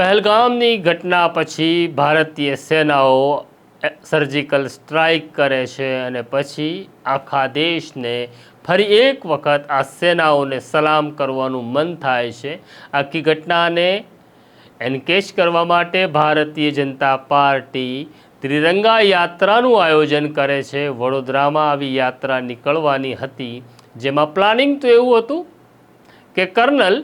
પહેલગામની ઘટના પછી ભારતીય સેનાઓ સર્જિકલ સ્ટ્રાઇક કરે છે અને પછી આખા દેશને ફરી એક વખત આ સેનાઓને સલામ કરવાનું મન થાય છે. આખી ઘટનાને એન્કેશ કરવા માટે ભારતીય જનતા પાર્ટી ત્રિરંગા યાત્રાનું આયોજન કરે છે. વડોદરામાં આવી યાત્રા નીકળવાની હતી. જેમાં પ્લાનિંગ તો એવું હતું કે કર્નલ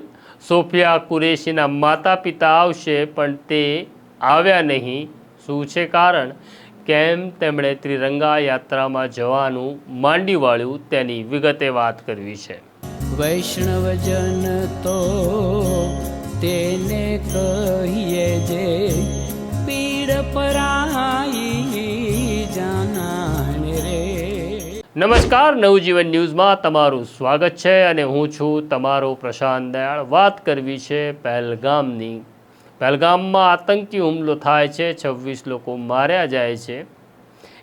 સોફિયા કુરેશીના માતા પિતા આવશે, પણ તે આવ્યા નહીં. શું છે કારણ? કેમ તેમણે ત્રિરંગા યાત્રામાં જવાનું માંડી વાળ્યું તેની વિગતે વાત કરવી છે. વૈષ્ણવજન તો તેને કહીએ જે પીડ પરાઈ નમસ્કાર, નવજીવન ન્યૂઝમાં તમારું સ્વાગત છે અને હું છું તમારો પ્રશાંત દયાળ. વાત કરવી છે પહેલગામની. પહેલગામમાં આતંકી હુમલો થાય છે, છવ્વીસ લોકો માર્યા જાય છે.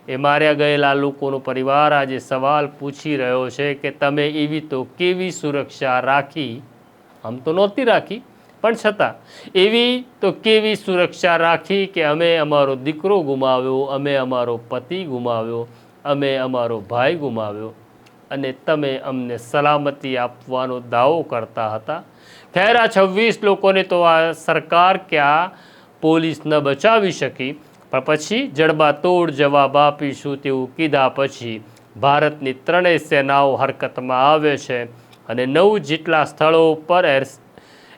એ માર્યા ગયેલા લોકોનો પરિવાર આજે સવાલ પૂછી રહ્યો છે કે તમે એવી તો કેવી સુરક્ષા રાખી? આમ તો નહોતી રાખી, પણ છતાં. એવી તો કેવી સુરક્ષા રાખી કે અમે અમારો દીકરો ગુમાવ્યો, અમે અમારો પતિ ગુમાવ્યો? અમે અમારો ભાઈ ગુમાવ્યો અને તમે અમને સલામતી આપવાનો દાવો કરતા હતા. ખેર આ છવ્વીસ લોકોને તો આ સરકાર ક્યાં પોલીસ ન બચાવી શકી. પણ પછી જડબાતોડ જવાબ આપીશું તેવું કીધા પછી ભારતની ત્રણેય સેનાઓ હરકતમાં આવે છે અને નવ જેટલા સ્થળો ઉપર એર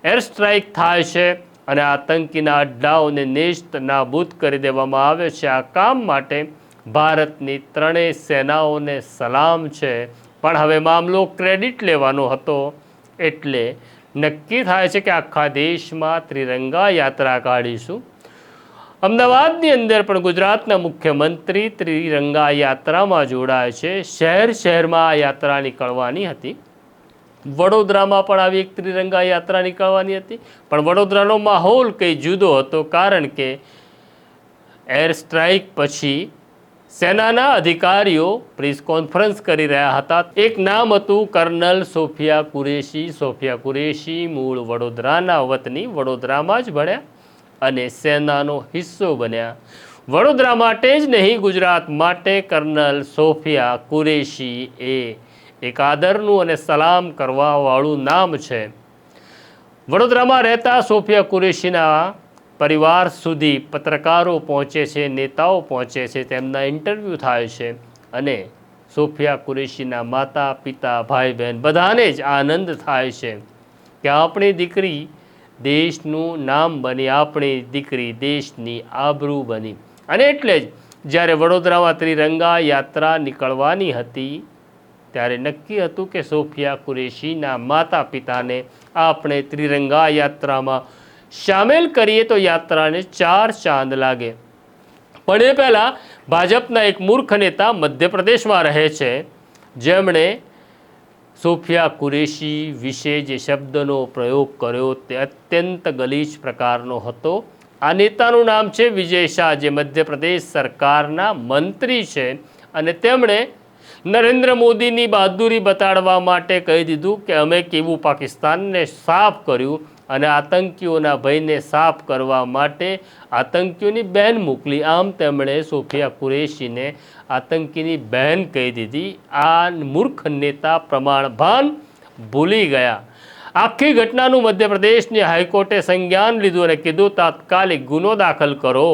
એર સ્ટ્રાઇક થાય છે અને આતંકીના અડ્ડાઓને નેસ્ત નાબૂદ કરી દેવામાં આવે છે. આ કામ માટે ભારતની ત્રણેય સેનાઓને સલામ છે. પણ હવે મામલો ક્રેડિટ લેવાનો હતો એટલે નક્કી થાય છે કે આખા દેશમાં ત્રિરંગા યાત્રા કાઢીશું. અમદાવાદની અંદર પણ ગુજરાતના મુખ્યમંત્રી ત્રિરંગા યાત્રામાં જોડાય છે. શહેર શહેરમાં આ યાત્રા નીકળવાની હતી. વડોદરામાં પણ આવી એક ત્રિરંગા યાત્રા નીકળવાની હતી. પણ વડોદરાનો માહોલ કંઈ જુદો હતો કારણ કે એર સ્ટ્રાઇક પછી સેનાના અધિકારીઓ પ્રેસ કોન્ફરન્સ કરી રહ્યા હતા. એક નામ હતું colonel Sofia Qureshi. Sofia Qureshi મૂળ વડોદરાના વતની વડોદરામાં જ ભણ્યા અને સેનાનો હિસ્સો બન્યા. વડોદરા માટે જ નહીં, ગુજરાત માટે કર્નલ સોફિયા કુરેશી એ એક આદરનું અને સલામ કરવાવાળું નામ છે. વડોદરામાં રહેતા સોફિયા કુરેશીના પરિવાર સુધી પત્રકારો પહોંચે છે, નેતાઓ પહોંચે છે, તેમના ઇન્ટરવ્યૂ થાય છે અને સોફિયા કુરેશીના માતા, પિતા, ભાઈ, બહેન બધાને જ આનંદ થાય છે કે આપણી દીકરી દેશનું નામ બની, આપણી દીકરી દેશની આબરૂ બની. અને એટલે જ જ્યારે વડોદરામાં ત્રિરંગા યાત્રા નીકળવાની હતી, ત્યારે નક્કી હતું કે સોફિયા કુરેશીના માતા પિતાને આપણે ત્રિરંગા યાત્રામાં સામેલ કરીએ તો યાત્રાને ચાર ચાંદ લાગે. પણ એ પહેલાં ભાજપના એક મૂર્ખ નેતા મધ્યપ્રદેશમાં રહે છે. જેમણે સોફિયા કુરેશી વિશે જે શબ્દનો પ્રયોગ કર્યો તે અત્યંત ગલીચ પ્રકારનો હતો. આ નેતાનું નામ છે વિજય શાહ, જે મધ્યપ્રદેશ સરકારના મંત્રી છે અને તેમણે નરેન્દ્ર મોદીની બહાદુરી બતાડવા માટે કહી દીધું કે અમે કેવું પાકિસ્તાનને સાફ કર્યું અને આતંકીઓના ભયને સાફ કરવા માટે આતંકીઓની બહેન મોકલી. આમ તેમણે સોફિયા કુરેશીને આતંકીની બહેન કહી દીધી. આ મૂર્ખ નેતા પ્રમાણભાન ભૂલી ગયા. આખી ઘટનાનું મધ્યપ્રદેશની હાઈકોર્ટે સંજ્ઞાન લીધું અને કીધું, તાત્કાલિક ગુનો દાખલ કરો.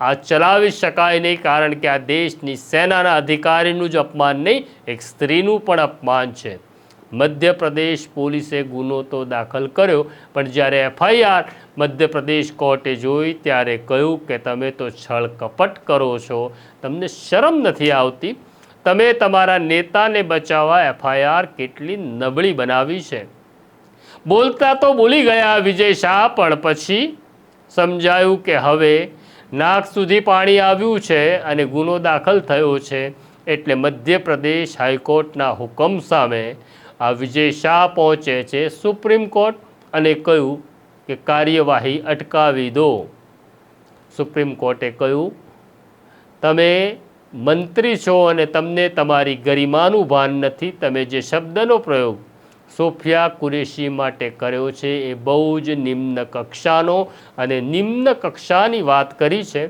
આ ચલાવી શકાય નહીં કારણ કે આ દેશની સેનાના અધિકારીનું જ અપમાન નહીં, એક સ્ત્રીનું પણ અપમાન છે. મધ્યપ્રદેશ પોલીસે ગુનો તો દાખલ કર્યો, પણ જ્યારે એફઆઈઆર મધ્યપ્રદેશ કોર્ટે જોઈ, ત્યારે કહ્યું કે તમે તો છળ કપટ કરો છો, તમને શરમ નથી આવતી? તમે તમારા નેતાને બચાવવા એફઆઈઆર કેટલી નબળી બનાવી છે? બોલતા તો બોલી ગયા વિજય શાહ, પણ પછી સમજાયું કે હવે નાક સુધી પાણી આવ્યું છે અને ગુનો દાખલ થયો છે, એટલે મધ્યપ્રદેશ હાઈકોર્ટના હુકમ સામે આ વિજય શાહ પહોંચે છે સુપ્રીમ કોર્ટ અને કહ્યું કે કાર્યવાહી અટકાવી દો. સુપ્રીમ કોર્ટે કહ્યું, તમે મંત્રી છો અને તમને તમારી ગરિમાનું ભાન નથી. તમે જે શબ્દનો પ્રયોગ સોફિયા કુરેશી માટે કર્યો છે એ બહુ જ નિમ્ન કક્ષાનો અને નિમ્ન કક્ષાની વાત કરી છે.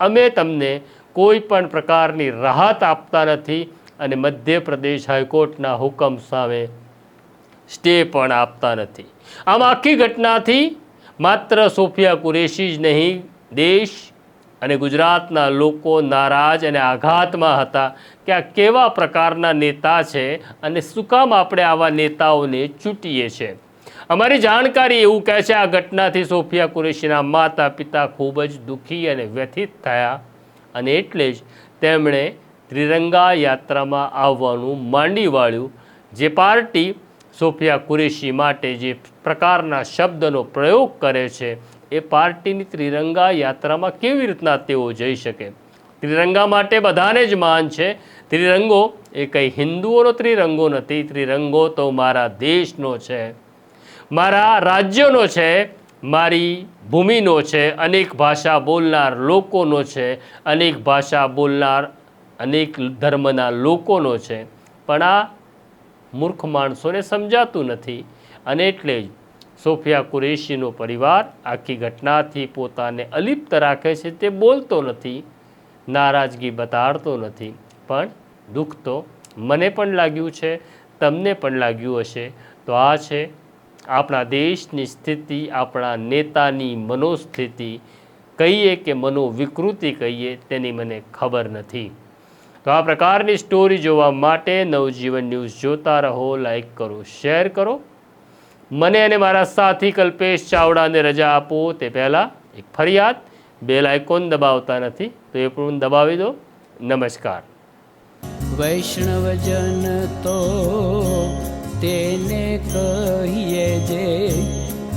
અમે તમને કોઈ પણ પ્રકારની રાહત આપતા નથી. અને મધ્યપ્રદેશ હાઈકોર્ટના હુકમ સામે સ્ટે પણ આપતા નથી. આમ આખી ઘટનાથી માત્ર સોફિયા કુરેશી જ નહીં, દેશ અને ગુજરાતના લોકો નારાજ અને આઘાતમાં હતા કે આ કેવા પ્રકારના નેતા છે અને શું કામ આપણે આવા નેતાઓને ચૂંટીએ છીએ. અમારી જાણકારી એવું કહે છે, આ ઘટનાથી સોફિયા કુરેશીના માતા પિતા ખૂબ જ દુઃખી અને વ્યથિત થયા અને એટલે જ તેમણે ત્રિરંગા યાત્રામાં આવવાનું માંડી વાળ્યું. જે પાર્ટી સોફિયા કુરેશી માટે જે પ્રકારના શબ્દનો પ્રયોગ કરે છે, એ પાર્ટીની ત્રિરંગા યાત્રામાં કેવી રીતના તેઓ જઈ શકે? ત્રિરંગા માટે બધાને જ માન છે. ત્રિરંગો એ કંઈ હિન્દુઓનો ત્રિરંગો નથી. ત્રિરંગો તો મારા દેશનો છે, મારા રાજ્યનો છે, મારી ભૂમિનો છે, અનેક ભાષા બોલનાર લોકોનો છે, અનેક ભાષા બોલનાર અનેક ધર્મના લોકોનો છે. પણ આ મૂર્ખ માણસોને સમજાતું નથી. અને એટલે જ સોફિયા કુરેશીનો પરિવાર આખી ઘટનાથી પોતાને અલિપ્ત રાખે છે તે બોલતો નથી, નારાજગી બતાડતો નથી. પણ દુઃખ તો મને પણ લાગ્યું છે, તમને પણ લાગ્યું હશે. તો આ છે આપણા દેશની સ્થિતિ, આપણા નેતાની મનોસ્થિતિ. કહીએ કે મનોવિકૃતિ કહીએ, તેની મને ખબર નથી. તો આ પ્રકારની સ્ટોરી જોવા માટે નવજીવન ન્યૂઝ જોતા રહો લાઈક કરો શેર કરો. મને અને મારા સાથી કલ્પેશ ચાવડાને રજા આપો. તે પહેલાં એક ફરિયાદ, બેલ આઇકોન દબાવતા નથી, તો એ પણ દબાવી દો. નમસ્કાર. વૈષ્ણવજન તો તેને કહીએ જે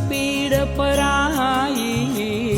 પીડ પરાઈ